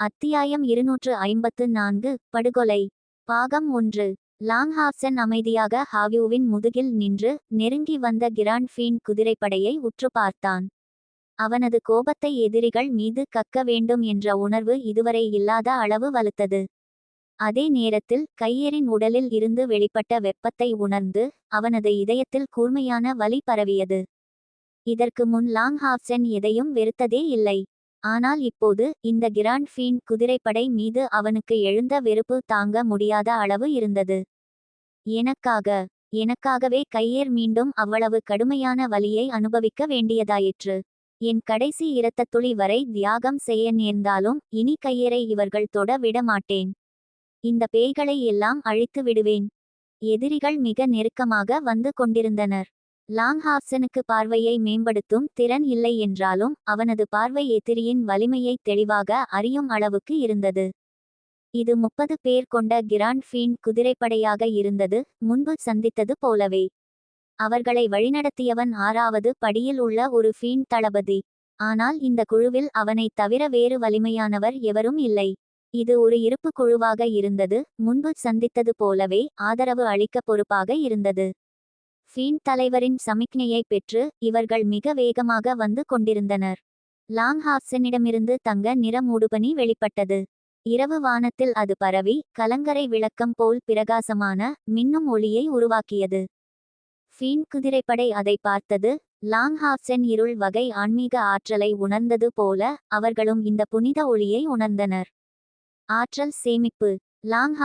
அத்தியாயம் இருநூற்று ஐம்பத்து நான்கு படுகொலை. பாகம் ஒன்று. லாங்ஹாப்சன் அமைதியாக ஹாவ்யூவின் முதுகில் நின்று நெருங்கி வந்த கிராண்ட்ஃபீன் குதிரைப்படையை உற்று பார்த்தான். அவனது கோபத்தை எதிரிகள் மீது கக்க வேண்டும் என்ற உணர்வு இதுவரை இல்லாத அளவு வலுத்தது. அதே நேரத்தில் கையரின் உடலில் இருந்து வெளிப்பட்ட வெப்பத்தை உணர்ந்து அவனது இதயத்தில் கூர்மையான வலி பரவியது. இதற்கு முன் லாங்ஹாப்சன் எதையும் வெறுத்ததே இல்லை. ஆனால் இப்போது இந்த கிராண்ட் ஃபீன் குதிரைப்படை மீது அவனுக்கு எழுந்த வெறுப்பு தாங்க முடியாத அளவு இருந்தது. எனக்காக எனக்காகவே கையேர் மீண்டும் அவ்வளவு கடுமையான வலியை அனுபவிக்க வேண்டியதாயிற்று. என் கடைசி இரத்தத் துளி வரை தியாகம் செய்ய நேர்ந்தாலும் இனி கையேரை இவர்கள் தொட விட மாட்டேன் இந்த பேய்களை எல்லாம் அழித்து விடுவேன். எதிரிகள் மிக நெருக்கமாக வந்து கொண்டிருந்தனர். லாங்ஹாப்சனுக்கு பார்வையை மேம்படுத்தும் திறன் இல்லை என்றாலும் அவனது பார்வை எதிரியின் வலிமையை தெளிவாக அறியும் அளவுக்கு இருந்தது. இது முப்பது பேர் கொண்ட கிராண்ட் ஃபீன் குதிரைப்படையாக இருந்தது முன்பு சந்தித்தது போலவே. அவர்களை வழிநடத்தியவன் ஆறாவது படியில் உள்ள ஒரு ஃபீன் தளபதி. ஆனால் இந்த குழுவில் அவனைத் தவிர வேறு வலிமையானவர் எவரும் இல்லை. இது ஒரு இருப்பு குழுவாக இருந்தது முன்பு சந்தித்தது போலவே ஆதரவு அளிக்க பொறுப்பாக இருந்தது. ஃபீன் தலைவரின் சமிக்ஞையை பெற்று இவர்கள் மிக வேகமாக வந்து கொண்டிருந்தனர். லாங் ஹாப்சனிடமிருந்து தங்க நிற மூடுபனி வெளிப்பட்டது. இரவு வானத்தில் அது பரவி கலங்கரை விளக்கம் போல் பிரகாசமான மின்னும் ஒளியை உருவாக்கியது. ஃபீன் குதிரைப்படை அதை பார்த்தது. லாங் ஹாப்சன் இருள் வகை ஆன்மீக ஆற்றலை உணர்ந்தது போல அவர்களும் இந்த புனித ஒளியை உணர்ந்தனர். ஆற்றல் சேமிப்பு. லாங்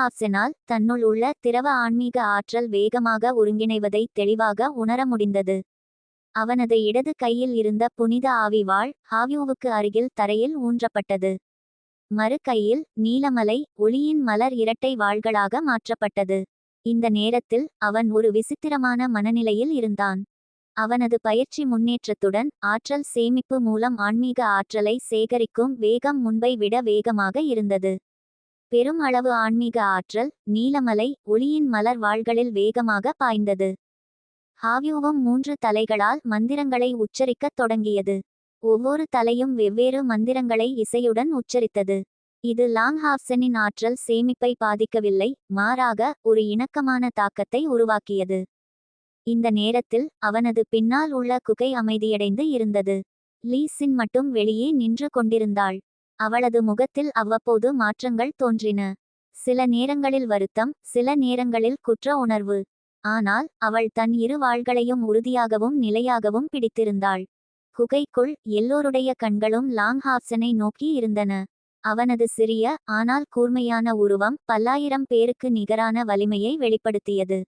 தன்னுள் உள்ள திரவ ஆன்மீக ஆற்றல் வேகமாக ஒருங்கிணைவதை தெளிவாக உணர முடிந்தது. அவனது இடது கையில் இருந்த புனித ஆவி வாழ் ஹாவ்யூவுக்கு அருகில் தரையில் ஊன்றப்பட்டது. மறு கையில் நீலமலை ஒளியின் மலர் இரட்டை வாள்களாக மாற்றப்பட்டது. இந்த நேரத்தில் அவன் ஒரு விசித்திரமான மனநிலையில் இருந்தான். அவனது பயிற்சி முன்னேற்றத்துடன் ஆற்றல் சேமிப்பு மூலம் ஆன்மீக ஆற்றலை சேகரிக்கும் வேகம் முன்பை விட வேகமாக இருந்தது. பெரும் அளவு ஆன்மீக ஆற்றல் நீலமலை ஒளியின் மலர் வாள்களில் வேகமாக பாய்ந்தது. ஹாவ்யூவும் மூன்று தலைகளால் மந்திரங்களை உச்சரிக்கத் தொடங்கியது. ஒவ்வொரு தலையும் வெவ்வேறு மந்திரங்களை இசையுடன் உச்சரித்தது. இது லாங் ஹாப்சனின் ஆற்றல் சேமிப்பை பாதிக்கவில்லை மாறாக ஒரு இணக்கமான தாக்கத்தை உருவாக்கியது. இந்த நேரத்தில் அவனது பின்னால் உள்ள குகை அமைதியடைந்து இருந்தது. லீசின் மட்டும் வெளியே நின்று கொண்டிருந்தாள். அவளது முகத்தில் அவ்வப்போது மாற்றங்கள் தோன்றின. சில நேரங்களில் வருத்தம் சில நேரங்களில் குற்ற உணர்வு. ஆனால் அவள் தன் இரு வாள்களையும் உறுதியாகவும் நிலையாகவும் பிடித்திருந்தாள். குகைக்குள் எல்லோருடைய கண்களும் லாங் ஹாப்சனை நோக்கி இருந்தன. அவனது சிறிய ஆனால் கூர்மையான உருவம் பல்லாயிரம் பேருக்கு நிகரான வலிமையை வெளிப்படுத்தியது.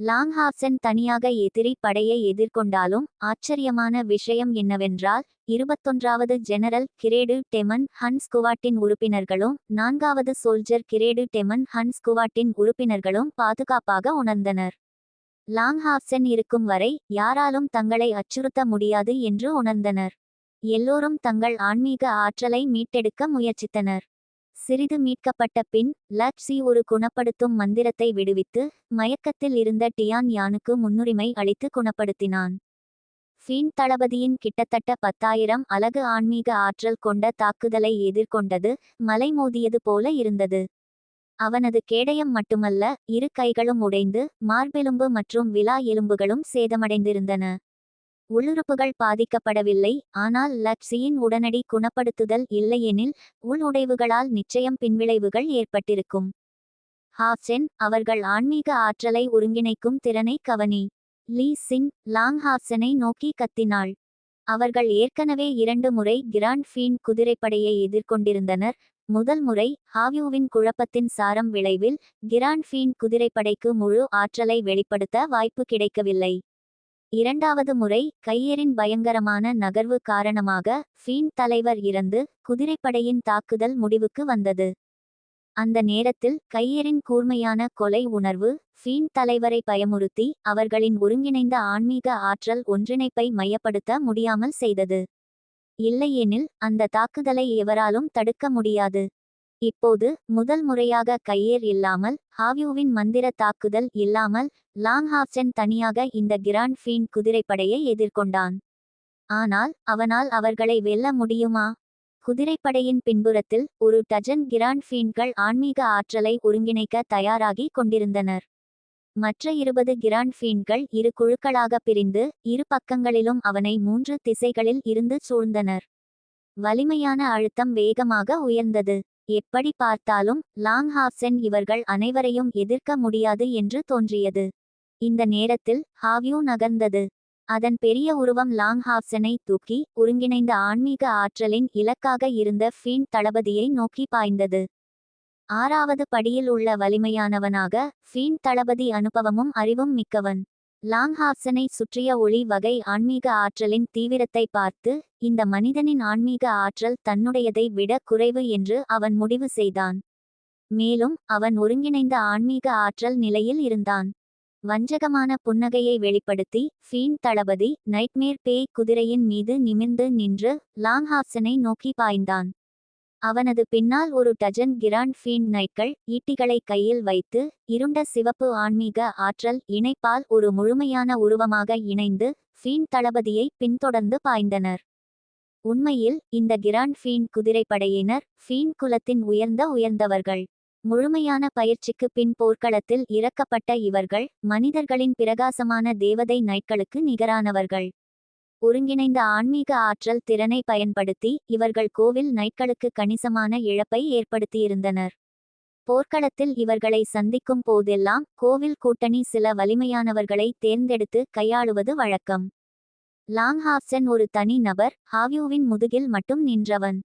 லாங்ஹாப்சன் தனியாக எதிரி படையை எதிர்கொண்டாலும் ஆச்சரியமான விஷயம் என்னவென்றால் இருபத்தொன்றாவது ஜெனரல் கிரேடு டெமன் ஹன் ஸ்குவாட்டின் உறுப்பினர்களும் நான்காவது சோல்ஜர் கிரேடு டெமன் ஹன் ஸ்குவாட்டின் உறுப்பினர்களும் பாதுகாப்பாக உணர்ந்தனர். லாங்ஹாப்சன் இருக்கும் வரை யாராலும் தங்களை அச்சுறுத்த முடியாது என்று உணர்ந்தனர். எல்லோரும் தங்கள் ஆன்மீக ஆற்றலை மீட்டெடுக்க முயற்சித்தனர். சிறிது மீட்கப்பட்ட பின் லட்சி ஒரு குணப்படுத்தும் மந்திரத்தை விடுவித்து மயக்கத்தில் இருந்த டியான் யானுக்கு முன்னுரிமை அளித்து குணப்படுத்தினான். ஃபீன் தளபதியின் கிட்டத்தட்ட பத்தாயிரம் அலகு ஆன்மீக ஆற்றல் கொண்ட தாக்குதலை எதிர்கொண்டது மலை மோதியது போல இருந்தது. அவனது கேடயம் மட்டுமல்ல இரு கைகளும் உடைந்து மார்பெலும்பு மற்றும் விலா எலும்புகளும் சேதமடைந்திருந்தன. உள்ளுறுப்புகள் பாதிக்கப்படவில்லை. ஆனால் லட்சியின் உடனடி குணப்படுத்துதல் இல்லையெனில் உள் உடைவுகளால் நிச்சயம் பின்விளைவுகள் ஏற்பட்டிருக்கும். ஹாப்சென் அவர்கள் ஆன்மீக ஆற்றலை ஒருங்கிணைக்கும் திறனை கவனி. லீ சின் லாங் ஹாப்சனை நோக்கி கத்தினாள். அவர்கள் ஏற்கனவே இரண்டு முறை கிராண்ட் ஃபீன் குதிரைப்படையை எதிர்கொண்டிருந்தனர். முதல் முறை ஹாவ்யூவின் குழப்பத்தின் சாரம் விளைவில் கிராண்ட் ஃபீன் குதிரைப்படைக்கு முழு ஆற்றலை வெளிப்படுத்த வாய்ப்பு கிடைக்கவில்லை. இரண்டாவது முறை கையேரின் பயங்கரமான நகர்வு காரணமாக ஃபீன் தலைவர் இறந்து குதிரைப்படையின் தாக்குதல் முடிவுக்கு வந்தது. அந்த நேரத்தில் கையேரின் கூர்மையான கொலை உணர்வு ஃபீன் தலைவரை பயமுறுத்தி அவர்களின் ஒருங்கிணைந்த ஆன்மீக ஆற்றல் ஒன்றிணைப்பை மையப்படுத்த முடியாமல் செய்தது. இல்லையெனில் அந்த தாக்குதலை எவராலும் தடுக்க முடியாது. இப்போது முதல் முறையாக கையேர் இல்லாமல் ஹாவியூவின் மந்திர தாக்குதல் இல்லாமல் லாங் ஹாப்சன் தனியாக இந்த கிராண்ட் ஃபீன் குதிரைப்படையை எதிர்கொண்டான். ஆனால் அவனால் அவர்களை வெல்ல முடியுமா? குதிரைப்படையின் பின்புறத்தில் ஒரு டஜன் கிராண்ட் ஃபீன்கள் ஆன்மீக ஆற்றலை ஒருங்கிணைக்க தயாராகி கொண்டிருந்தனர். மற்ற இருபது கிராண்ட் ஃபீன்கள் இரு குழுக்களாக பிரிந்து இரு பக்கங்களிலும் அவனை மூன்று திசைகளில் இருந்து சூழ்ந்தனர். வலிமையான அழுத்தம் வேகமாக உயர்ந்தது. எப்படி பார்த்தாலும் லாங் ஹாஃப்சென் இவர்கள் அனைவரையும் எதிர்க்க முடியாது என்று தோன்றியது. இந்த நேரத்தில் ஹாவ்யூ நகர்ந்தது. அதன் பெரிய உருவம் லாங் ஹாப்சனை தூக்கி ஒருங்கிணைந்த ஆன்மீக ஆற்றலின் இலக்காக இருந்த ஃபீன் தளபதியை நோக்கி பாய்ந்தது. ஆறாவது படியில் உள்ள வலிமையானவனாக ஃபீன் தளபதி அனுபவமும் அறிவும் மிக்கவன். லாங்ஹாப்சனை சுற்றிய ஒளி வகை ஆன்மீக ஆற்றலின் தீவிரத்தை பார்த்து இந்த மனிதனின் ஆன்மீக ஆற்றல் தன்னுடையதை விட குறைவு என்று அவன் முடிவு செய்தான். மேலும் அவன் ஒருங்கிணைந்த ஆன்மீக ஆற்றல் நிலையில் இருந்தான். வஞ்சகமான புன்னகையை வெளிப்படுத்தி ஃபீன் தளபதி நைட்மேர் பேய் குதிரையின் மீது நிமிர்ந்து நின்று லாங்ஹாப்சனை நோக்கி பாய்ந்தான். அவனது பின்னால் ஒரு டஜன் கிராண்ட் ஃபீன் நைட்கள் ஈட்டிகளை கையில் வைத்து இருண்ட சிவப்பு ஆன்மீக ஆற்றல் இணைப்பால் ஒரு முழுமையான உருவமாக இணைந்து ஃபீன் தளபதியை பின்தொடர்ந்து பாய்ந்தனர். உண்மையில் இந்த கிராண்ட் ஃபீன் குதிரைப்படையினர் ஃபீன் குலத்தின் உயர்ந்த உயர்ந்தவர்கள். முழுமையான பயிற்சிக்கு பின் போர்க்களத்தில் இறக்கப்பட்ட இவர்கள் மனிதர்களின் பிரகாசமான தேவதை நைட்களுக்கு நிகரானவர்கள். ஒருங்கிணைந்த ஆன்மீக ஆற்றல் திறனை பயன்படுத்தி இவர்கள் கோவில் நைட்களுக்கு கணிசமான இழப்பை ஏற்படுத்தியிருந்தனர். போர்க்களத்தில் இவர்களை சந்திக்கும் போதெல்லாம் கோவில் கூட்டணி சில வலிமையானவர்களை தேர்ந்தெடுத்து கையாளுவது வழக்கம். லாங் ஹாப்சன் ஒரு தனி நபர் ஹாவ்யூவின் முதுகில் மட்டும் நின்றவன்.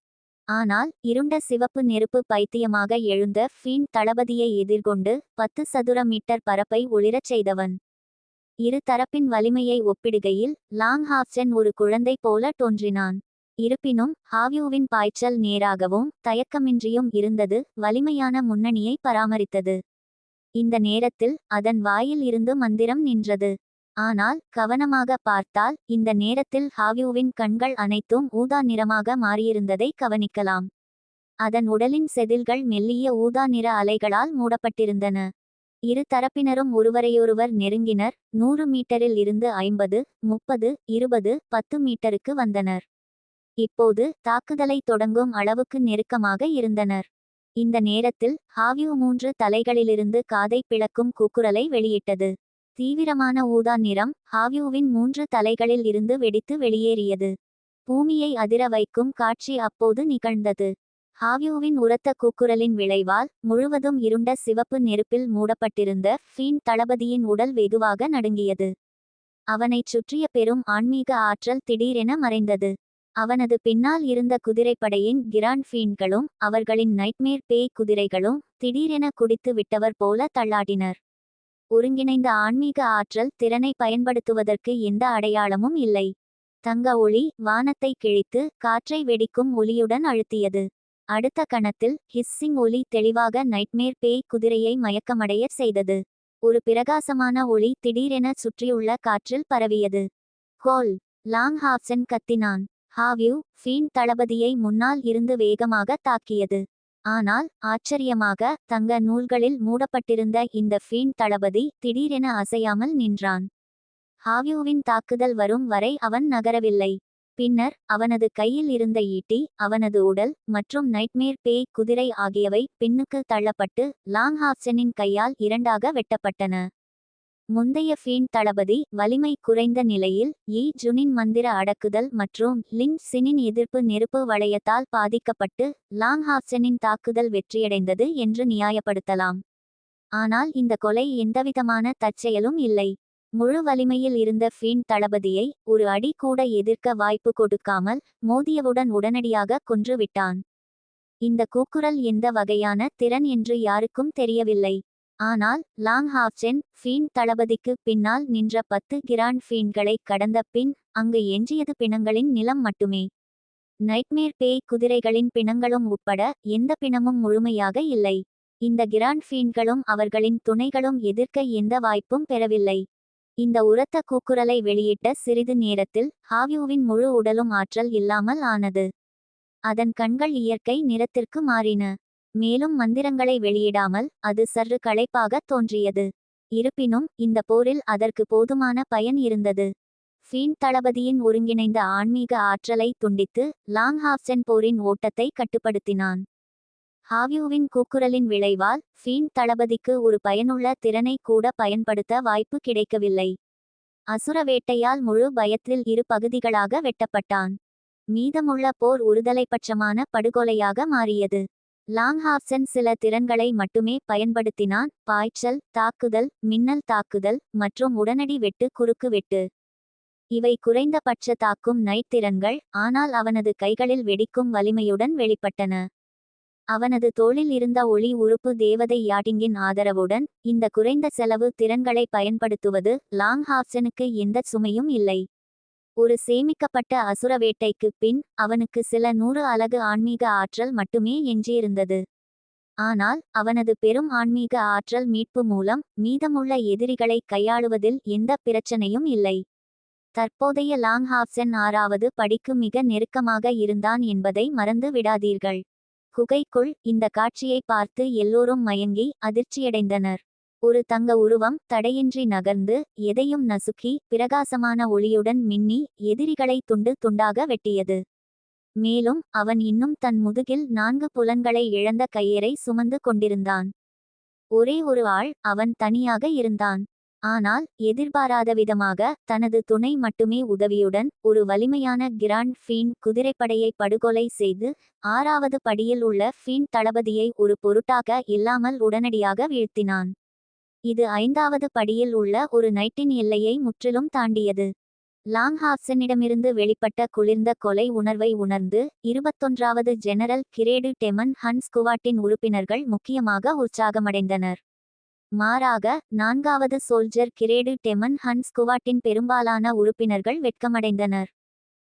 ஆனால் இருண்ட சிவப்பு நெருப்பு பைத்தியமாக எழுந்த ஃபீன் தளபதியை எதிர்கொண்டு பத்து சதுர மீட்டர் பரப்பை ஒளிரச் செய்தவன். இரு தரப்பின் வலிமையை ஒப்பிடுகையில் லாங் ஹாஃப்சென் ஒரு குழந்தை போல தோன்றினான். இருப்பினும் ஹாவ்யூவின் பாய்ச்சல் நேராகவும் தயக்கமின்றியும் இருந்தது வலிமையான முன்னணியை பராமரித்தது. இந்த நேரத்தில் அதன் வாயில் இருந்து மந்திரம் நின்றது. ஆனால் கவனமாக பார்த்தால் இந்த நேரத்தில் ஹாவ்யூவின் கண்கள் அனைத்தும் ஊதா நிறமாக மாறியிருந்ததை கவனிக்கலாம். அதன் உடலின் செதில்கள் மெல்லிய ஊதா நிற அலைகளால் மூடப்பட்டிருந்தன. இரு தரப்பினரும் ஒருவரையொருவர் நெருங்கினர். நூறு மீட்டரில் இருந்து ஐம்பது முப்பது இருபது பத்து மீட்டருக்கு வந்தனர். இப்போது தாக்குதலை தொடங்கும் அளவுக்கு நெருக்கமாக இருந்தனர். இந்த நேரத்தில் ஹாவியூ மூன்று தலைகளிலிருந்து காதை பிளக்கும் கூக்குரலை வெளியிட்டது. தீவிரமான ஊதா நிறம் ஹாவியூவின் மூன்று தலைகளில் இருந்து வெடித்து வெளியேறியது. பூமியை அதிர வைக்கும் காட்சி அப்போது நிகழ்ந்தது. ஹாவ்யூவின் உரத்த கூக்குரலின் விளைவால் முழுவதும் இருண்ட சிவப்பு நெருப்பில் மூடப்பட்டிருந்த ஃபீன் தளபதியின் உடல் வெகுவாக நடுங்கியது. அவனைச் சுற்றிய பெரும் ஆன்மீக ஆற்றல் திடீரென மறைந்தது. அவனது பின்னால் இருந்த குதிரைப்படையின் கிராண்ட் ஃபீன்களும் அவர்களின் நைட்மேர் பேய் குதிரைகளும் திடீரென குடித்து விட்டவர் போல தள்ளாடினர். ஒருங்கிணைந்த ஆன்மீக ஆற்றல் திறனை பயன்படுத்துவதற்கு எந்த அடையாளமும் இல்லை. தங்க ஒளி வானத்தை கிழித்து காற்றை வெடிக்கும் ஒளியுடன் அழுத்தியது. அடுத்த கணத்தில் ஹிஸ்ஸிங் ஒலி தெளிவாக நைட்மேர் பேய் குதிரையை மயக்கமடைய செய்தது. ஒரு பிரகாசமான ஒளி திடீரென சுற்றியுள்ள காற்றில் பரவியது. கோல். லாங் ஹாப்சன் கத்தினான். ஹாவ்யூ ஃபீன் தளபதியை முன்னால் இருந்து வேகமாக தாக்கியது. ஆனால் ஆச்சரியமாக தங்க நூல்களில் மூடப்பட்டிருந்த இந்த ஃபீன் தளபதி திடீரென அசையாமல் நின்றான். ஹாவ்யூவின் தாக்குதல் வரும் வரை அவன் நகரவில்லை. பின்னர் அவனது கையில் இருந்த ஈட்டி அவனது உடல் மற்றும் நைட்மேர் பேய் குதிரை ஆகியவை பின்னுக்கு தள்ளப்பட்டு லாங்ஹாப்சனின் கையால் இரண்டாக வெட்டப்பட்டன. முந்தைய ஃபீன் தளபதி வலிமை குறைந்த நிலையில் ஈ. ஜுனின் மந்திர அடக்குதல் மற்றும் லின் சினின் எதிர்ப்பு நெருப்பு வளையத்தால் பாதிக்கப்பட்டு லாங்ஹாப்சனின் தாக்குதல் வெற்றியடைந்தது என்று நியாயப்படுத்தலாம். ஆனால் இந்த கொலை எந்தவிதமான தற்செயலும் இல்லை. முழு வலிமையில் இருந்த ஃபீன் தளபதியை ஒரு அடி கூட எதிர்க்க வாய்ப்பு கொடுக்காமல் மோதியவுடன் உடனடியாக கொன்றுவிட்டான் இந்த கூக்குரல் எந்த வகையான திறன் என்று யாருக்கும் தெரியவில்லை. ஆனால் லாங் ஹாப்சென் ஃபீன் தளபதிக்கு பின்னால் நின்ற பத்து கிராண்ட் ஃபீன்களை கடந்த பின் அங்கு எஞ்சியது பிணங்களின் நிலம் மட்டுமே. நைட்மேர் பேய் குதிரைகளின் பிணங்களும் உட்பட எந்த பிணமும் முழுமையாக இல்லை. இந்த கிராண்ட் ஃபீன்களும் அவர்களின் துணைகளும் எதிர்க்க எந்த வாய்ப்பும் பெறவில்லை. இந்த உரத்த கூக்குரலை வெளியிட்ட சிறிது நேரத்தில் ஹாவ்யூவின் முழு உடலும் ஆற்றல் இல்லாமல் ஆனது. அதன் கண்கள் இயற்கை நிறத்திற்கு மாறின. மேலும் மந்திரங்களை வெளியிடாமல் அது சற்று களைப்பாக தோன்றியது. இருப்பினும் இந்த போரில் அதற்கு போதுமான பயன் இருந்தது. ஃபீன் தளபதியின் ஒருங்கிணைந்த ஆன்மீக ஆற்றலை துண்டித்து லாங்ஹாப்சென் போரின் ஓட்டத்தை கட்டுப்படுத்தினான். ஹாவ்யூவின் கூக்குரலின் விளைவால் ஃபீன் தளபதிக்கு ஒரு பயனுள்ள திறனை கூட பயன்படுத்த வாய்ப்பு கிடைக்கவில்லை. அசுர வேட்டையால் முழு பயத்தில் இரு பகுதிகளாக வெட்டப்பட்டான். மீதமுள்ள போர் ஒருதலைப்பட்சமான படுகொலையாக மாறியது. லாங்ஹாப்சன் சில திறன்களை மட்டுமே பயன்படுத்தினான். பாய்ச்சல் தாக்குதல் மின்னல் தாக்குதல் மற்றும் உடனடி வெட்டு குறுக்கு வெட்டு. இவை குறைந்தபட்ச தாக்கும் நைட் திறன்கள் ஆனால் அவனது கைகளில் வெடிக்கும் வலிமையுடன் வெளிப்பட்டன. அவனது தோளில் இருந்த ஒளி உறுப்பு தேவதை யாட்டிங்கின் ஆதரவுடன் இந்த குறைந்த செலவு திறன்களை பயன்படுத்துவது லாங் ஹாப்சனுக்கு எந்த சுமையும் இல்லை. ஒரு சேமிக்கப்பட்ட அசுர வேட்டைக்கு பின் அவனுக்கு சில நூறு அலகு ஆன்மீக ஆற்றல் மட்டுமே எஞ்சியிருந்தது. ஆனால் அவனது பெரும் ஆன்மீக ஆற்றல் மீட்பு மூலம் மீதமுள்ள எதிரிகளை கையாளுவதில் எந்த பிரச்சனையும் இல்லை. தற்போதைய லாங்ஹாப்சன் ஆறாவது படிக்கு மிக நெருக்கமாக இருந்தான் என்பதை மறந்து விடாதீர்கள். குகைக்குள் இந்த காட்சியை பார்த்து எல்லோரும் மயங்கி அதிர்ச்சியடைந்தனர். ஒரு தங்க உருவம் தடையின்றி நகர்ந்து எதையும் நசுக்கி பிரகாசமான ஒளியுடன் மின்னி எதிரிகளை துண்டு துண்டாக வெட்டியது. மேலும் அவன் இன்னும் தன் முதுகில் நான்கு புலன்களை இழந்த கையரை சுமந்து கொண்டிருந்தான். ஒரே ஒரு ஆள் அவன் தனியாக இருந்தான். ஆனால் எதிர்பாராத விதமாக தனது துணை மட்டுமே உதவியுடன் ஒரு வலிமையான கிராண்ட் ஃபீன் குதிரைப்படையை படுகொலை செய்து ஆறாவது படியில் உள்ள ஃபீன் தளபதியை ஒரு பொருட்டாக இல்லாமல் உடனடியாக வீழ்த்தினான். இது ஐந்தாவது படியில் உள்ள ஒரு நைட்டின் எல்லையை முற்றிலும் தாண்டியது. லாங்ஹாப்சனிடமிருந்து வெளிப்பட்ட குளிர்ந்த கொலை உணர்வை உணர்ந்து இருபத்தொன்றாவது ஜெனரல் கிரேடு டெமன் ஹன் ஸ்குவாட்டின் உறுப்பினர்கள் முக்கியமாக உற்சாகமடைந்தனர். மாறாக நான்காவது சோல்ஜர் கிரேடு டெமன் ஹன் ஸ்குவாட்டின் பெரும்பாலான உறுப்பினர்கள் வெட்கமடைந்தனர்.